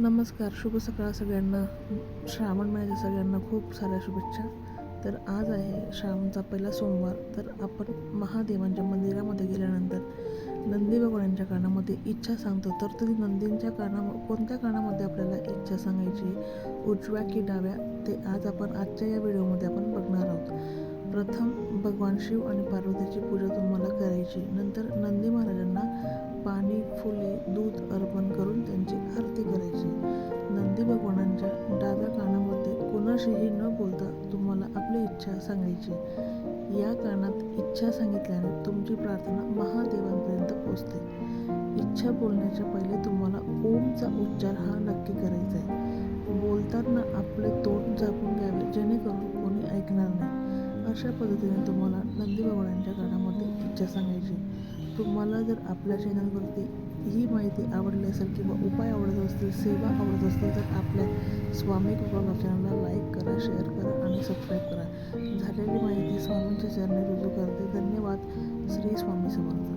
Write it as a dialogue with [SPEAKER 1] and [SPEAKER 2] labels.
[SPEAKER 1] नमस्कार शुभ सकाळ सगळ्यांना. श्रावण महिन्याच्या सगळ्यांना खूप साऱ्या शुभेच्छा. तर आज आहे श्रावणचा पहिला सोमवार. तर आपण महादेवांच्या मंदिरामध्ये गेल्यानंतर नंदी भगवानांच्या कानामध्ये इच्छा सांगतो. तर तरी नंदींच्या काना कोणत्या कानामध्ये आपल्याला इच्छा सांगायची? उजव्या की डाव्या? ते आज आपण आजच्या या व्हिडिओमध्ये आपण बघणार आहोत. प्रथम भगवान शिव आणि पार्वतीची पूजा तुम्हाला करायची. नंतर नंदी भगवानांच्या डाव्या कानामध्ये कोणाशीही न बोलता तुम्हाला आपली इच्छा सांगायची. या कानात इच्छा सांगितल्याने तुमची प्रार्थना महादेवांपर्यंत पोचते इच्छा बोलण्याच्या पहिले तुम्हाला ओमचा उच्चार हा नक्की करायचा आहे. बोलताना आपले तोंड झाकून घ्यावे जेणेकरून कोणी ऐकणार नाही. अशा पद्धतीने तुम्हाला नंदी भगवानांच्या कानामध्ये इच्छा सांगायची. तुम्हाला जर आपल्या चॅनलवरती ही माहिती आवडली असेल किंवा उपाय आवडत असतील सेवा आवडत असतील तर आपल्या स्वामी कृपा चॅनलला लाईक करा शेअर करा आणि सबस्क्राईब करा. झालेली माहिती स्वामींच्या चॅनल रुजू करते. धन्यवाद. श्री स्वामी समर्थ.